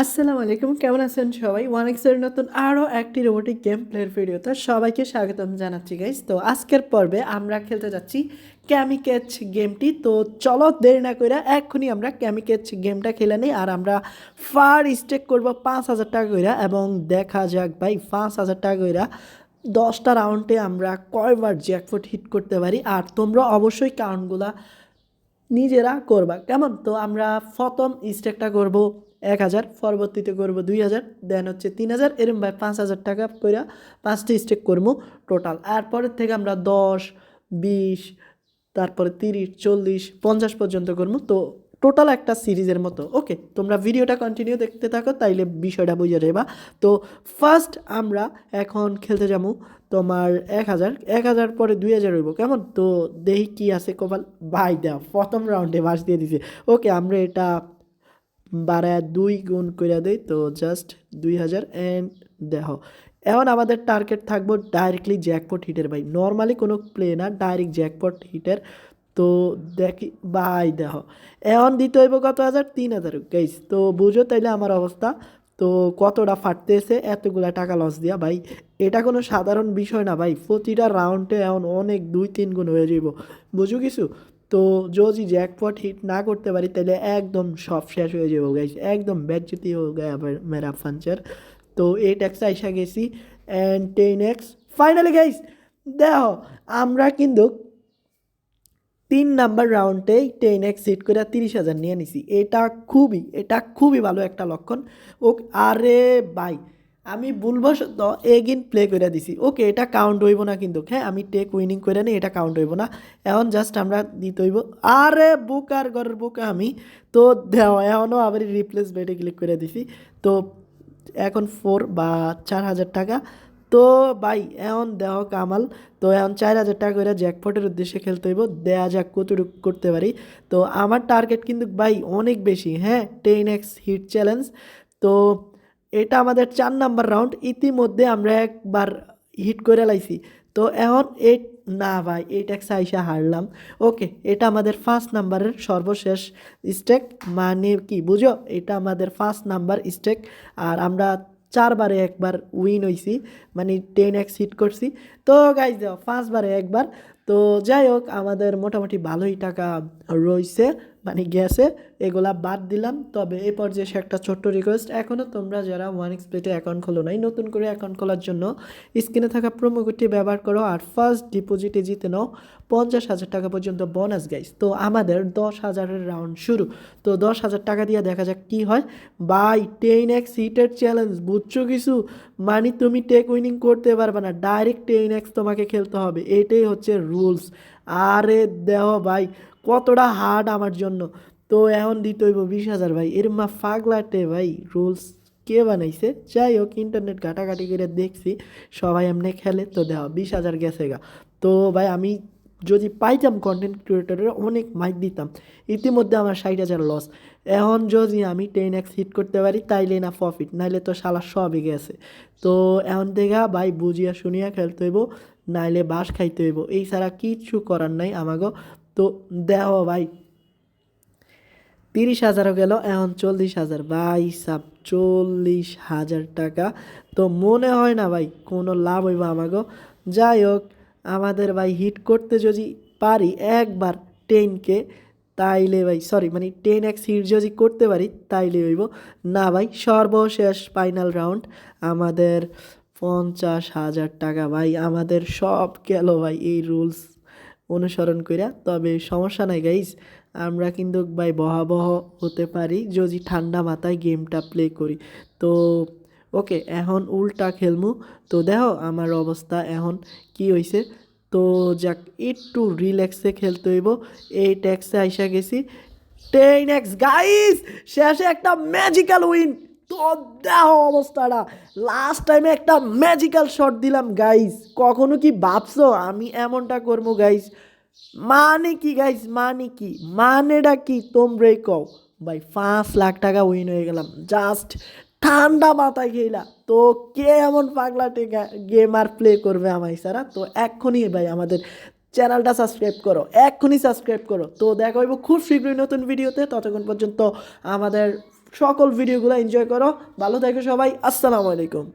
আসসালামু আলাইকুম, কেমন আছেন সবাই? ওয়ান এক্সের নতুন আরও একটি রোবোটিক গেম প্লের ভিডিওতে সবাইকে স্বাগতম জানাচ্ছি গাইস তো আজকের পর্বে আমরা খেলতে যাচ্ছি ক্যামিকেচ গেমটি তো চলো দেরি না করে এক্ষুনি আমরা ক্যামিকেচ গেমটা খেলে নিই আর আমরা ফার স্টেক করব পাঁচ হাজার টাকা কইরা এবং দেখা যাক ভাই, পাঁচ হাজার টাকা কইরা দশটা রাউন্ডে আমরা কয়বার জ্যাকফুট হিট করতে পারি। আর তোমরা অবশ্যই কাউন্টগুলা নিজেরা করবা। কেমন? তো আমরা প্রথম স্টেকটা করব এক হাজার, পরবর্তীতে করব দুই হাজার দেন হচ্ছে তিন হাজার, এরম ভাই পাঁচ হাজার টাকা করে পাঁচটি স্টেক করব টোটাল আর পরের থেকে আমরা দশ, বিশ, তারপরে তিরিশ, চল্লিশ, পঞ্চাশ পর্যন্ত করব তো টোটাল একটা সিরিজের মতো। ওকে তোমরা ভিডিওটা কন্টিনিউ দেখতে থাকো, তাইলে বিষয়টা বুঝে যাবা তো ফার্স্ট আমরা এখন খেলতে যাব তোমার এক হাজার এক হাজার পরে দুই হাজার হইব। কেমন? তো দেখি কি আছে কপাল। ভাই দেওয়া প্রথম রাউন্ডে বাস দিয়ে দিছে। ওকে, আমরা এটা বাড়ায় দুই গুণ করে দেই, তো জাস্ট দুই হাজার অ্যান্ড দেহ এখন আমাদের টার্গেট থাকব ডাইরেক্টলি জ্যাকপট হিটের ভাই। নর্মালি কোনো প্লে না ডাইরেক্ট জ্যাকপট হিটের তো দেখি, ভাই দেহ এখন দিতে হইব কত হাজার? তিন হাজার। গাইস তো বুঝো তাইলে আমার অবস্থা। তো কতটা ফাটতেছে, এতগুলা টাকা লস দিয়া, ভাই? এটা কোনো সাধারণ বিষয় না, ভাই। প্রতিটা রাউন্ডে এখন অনেক দুই, তিন গুণ হয়ে যাব বুঝো কিছু? তো যদি জ্যাকপট হিট না করতে পারি, তাহলে একদম সব শেষ হয়ে যাব গাইস একদম ব্যাচুতি হয়ে গয়া মেরা ফাঞ্চার তো এইট এক্স আইসা গেছি। And ten x finally guys দেখো, আমরা কিন্তু তিন নাম্বার রাউন্ডেই টেন এক্স সিট করে তিরিশ হাজার নিয়ে নিছি। এটা খুবই এটা খুবই ভালো একটা লক্ষণ। ও আরে বাই আমি ভুলবশত এগিন প্লে করে দিছি। ওকে, এটা কাউন্ট হইব না কিন্তু। হ্যাঁ আমি টেক উইনিং করে নিই, এটা কাউন্ট হইব না। এখন জাস্ট আমরা দিতে হইব। আরে বুক আর ঘরের বুক আমি। তো দেও এখনও আবার রিপ্লেস বেটে ক্লিক করে দিছি। তো এখন ফোর বা চার হাজার টাকা। তো ভাই, এখন দেহ কামাল, তো এখন চার হাজার টাকা করে জ্যাকপটের উদ্দেশ্যে খেলতে হইব, দেয়া যাক কতটুকু করতে পারি। তো আমার টার্গেট কিন্তু ভাই অনেক বেশি হ্যাঁ টেন এক্স হিট চ্যালেঞ্জ তো এটা আমাদের চার নাম্বার রাউন্ড ইতিমধ্যে আমরা একবার হিট করে লাইছি। তো এখন এইট না ভাই এইট এক্স আইসা হারলাম। ওকে এটা আমাদের ফার্স্ট নাম্বারের সর্বশেষ স্টেক মানে কি, বুঝো? এটা আমাদের ফার্স্ট নাম্বার স্টেক আর আমরা চারবারে একবার উইন হইছি মানে টেন এক্স হিট করছি। তো গাইজ পাঁচবারে একবার। তো যাই হোক, আমাদের মোটামুটি ভালোই টাকা রইছে। মানে গেছে, এগুলা বাদ দিলাম। তবে এই পর্যায়ে সে একটা ছোট্ট রিকোয়েস্ট এখনও তোমরা যারা ওয়ান এক্স প্লেটে অ্যাকাউন্ট খোলো নাই, নতুন করে অ্যাকাউন্ট খোলার জন্য স্ক্রিনে থাকা কোডটি ব্যবহার করো আর ফার্স্ট ডিপোজিটে জিতে নাও পঞ্চাশ হাজার টাকা পর্যন্ত বোনাস গাইস তো আমাদের দশ হাজারের রাউন্ড শুরু। তো দশ হাজার টাকা দিয়ে দেখা যাক কি হয়। বাই টেন এক্স হিটের চ্যালেঞ্জ বুঝছ কিছু? মানে তুমি টেক উইনিং করতে পারবে না ডাইরেক্ট টেন এক্স তোমাকে খেলতে হবে। এটাই হচ্ছে রুলস আরে দেহ ভাই কতটা হার্ড আমার জন্য। তো এখন দিতে হইব বিশ হাজার ভাই। এর মা ফাগলাটে ভাই রুলস কে বানাইছে? যাই হোক ইন্টারনেট ঘাটাঘাটি করে দেখছি, সবাই এমনি খেলে তো দেওয়া, বিশ হাজার গেছে গা। তো ভাই, আমি যদি পাইতাম কন্টেন্ট ক্রিয়েটরের অনেক মাইক দিতাম। ইতিমধ্যে আমার ষাট হাজার লস এখন যদি আমি টেন এক্স হিট করতে পারি, তাইলে না প্রফিট নাইলে তো শালা সবই গেছে। তো এখন দেখা ভাই, বুঝিয়া শুনিয়া খেলতে হইব, নাইলে বাস খাইতে হইব। এই ছাড়া কিচ্ছু করার নাই আমাগো। তো দেহ ভাই। তিরিশ হাজারও গেল, এখন চল্লিশ হাজার। ভাই, সাব চল্লিশ হাজার টাকা। তো মনে হয় না ভাই, কোনো লাভ হইব আমাগো। যাই হোক, আমাদের ভাই হিট করতে যদি পারি একবার টেনকে তাইলে ভাই সরি মানে টেন এক্স হিট যদি করতে পারি, তাইলে হইব। না ভাই, সর্বশেষ ফাইনাল রাউন্ড আমাদের পঞ্চাশ হাজার টাকা। ভাই, আমাদের সব গেল ভাই, এই রুলস অনুসরণ কইরা, তবে সমস্যা নাই গাইস আমরা কিন্তু ভাই বহাবহ হতে পারি যদি ঠান্ডা মাথায় গেমটা প্লে করি। তো ওকে এখন উল্টা খেলমু। তো দেখো আমার অবস্থা এখন কি হয়েছে তো যাক, একটু রিল্যাক্সে খেলতে হইব। এই ট্যাক্সে আইসা গেছি। টেন এক্স গাইস শেষে একটা ম্যাজিক্যাল উইন দেখো অবস্থাটা। লাস্ট টাইমে একটা ম্যাজিক্যাল শট দিলাম গাইস কখনো কি ভাবছ? আমি এমনটা করব গাইস মানে কি গাইস মানে কি? মানেটা কি? তোমরাই কও। ভাই, পাঁচ লাখ টাকা উইন হয়ে গেলাম। জাস্ট ঠান্ডা মাথায় খেলা। তো কে এমন পাগলাটে গেম আর প্লে করবে আমায় সারা? তো এক্ষুনি ভাই, আমাদের চ্যানেলটা সাবস্ক্রাইব করো। এক্ষুনি সাবস্ক্রাইব করো। তো দেখা হইব খুব শীঘ্রই নতুন ভিডিওতে ততক্ষণ পর্যন্ত আমাদের সকল ভিডিওগুলো এনজয় করো। ভালো থেকো সবাই। আসসালামু আলাইকুম।